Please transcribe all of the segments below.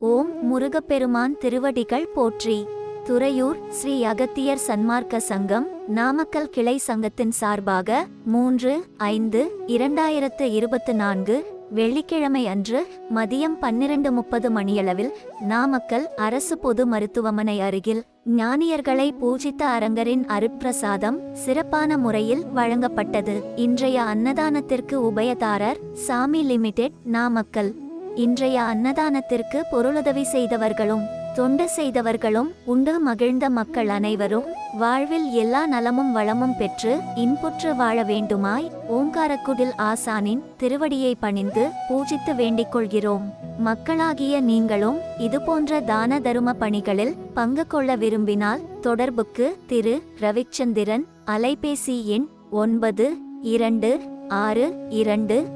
ஓம் முருகப்பெருமான் திருவடிகள் போற்றி. துறையூர் ஸ்ரீ அகத்தியர் சன்மார்க்க சங்கம் நாமக்கல் கிளை சங்கத்தின் சார்பாக மூன்று ஐந்து இரண்டாயிரத்து இருபத்து நான்கு வெள்ளிக்கிழமை அன்று மதியம் பன்னிரண்டு முப்பது மணியளவில் நாமக்கல் அரசு பொது மருத்துவமனை அருகில் ஞானியர்களை பூஜித்த அரங்கரின் அருட்பிரசாதம் சிறப்பான முறையில் வழங்கப்பட்டது. இன்றைய அன்னதானத்திற்கு உபயதாரர் சாமி லிமிடெட் நாமக்கல். இன்றைய அன்னதானத்திற்கு பொருளுதவி செய்தவர்களும் தொண்டு செய்தவர்களும் உண்டு மகிழ்ந்த மக்கள் அனைவரும் வாழ்வில் எல்லா நலமும் வளமும் பெற்று இன்புற்று வாழ வேண்டுமாய் ஓங்காரக்குடில் ஆசானின் திருவடியை பணிந்து பூஜித்து வேண்டிக் கொள்கிறோம். மக்களாகிய நீங்களும் இதுபோன்ற தான தரும பணிகளில் பங்கு கொள்ள விரும்பினால் தொடர்புக்கு திரு. ரவிச்சந்திரன் அலைபேசி எண் ஒன்பது இரண்டு ஆறு இரண்டு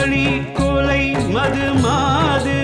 களி கொலை மது மாது